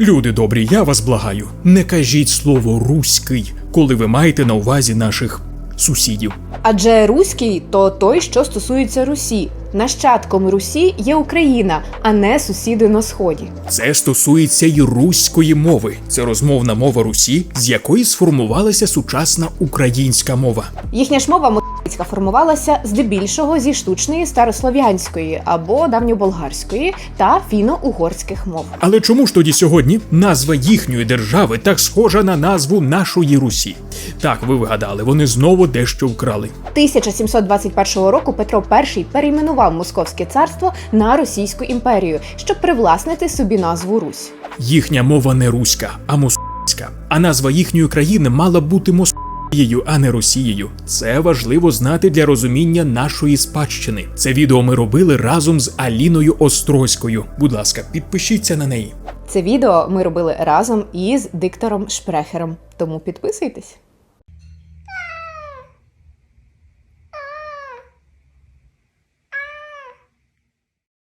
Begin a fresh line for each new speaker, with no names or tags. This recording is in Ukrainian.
Люди добрі, я вас благаю, не кажіть слово руський, коли ви маєте на увазі наших сусідів.
Адже руський то той, що стосується Русі. Нащадком Русі є Україна, а не сусіди на сході.
Це стосується й руської мови. Це розмовна мова Русі, з якої сформувалася сучасна українська мова.
Їхня ж мова москальська формувалася здебільшого зі штучної старослов'янської або давньоболгарської та фіно-угорських мов.
Але чому ж тоді сьогодні назва їхньої держави так схожа на назву нашої Русі? Так, ви вгадали, вони знову дещо вкрали.
1721 року Петро І перейменував Московське царство на Російську імперію, щоб привласнити собі назву Русь.
Їхня мова не руська, а московська. А назва їхньої країни мала бути Московією, а не Росією. Це важливо знати для розуміння нашої спадщини. Це відео ми робили разом з Аліною Острозькою. Будь ласка, підпишіться на неї.
Це відео ми робили разом із диктором Шпрехером. Тому підписуйтесь.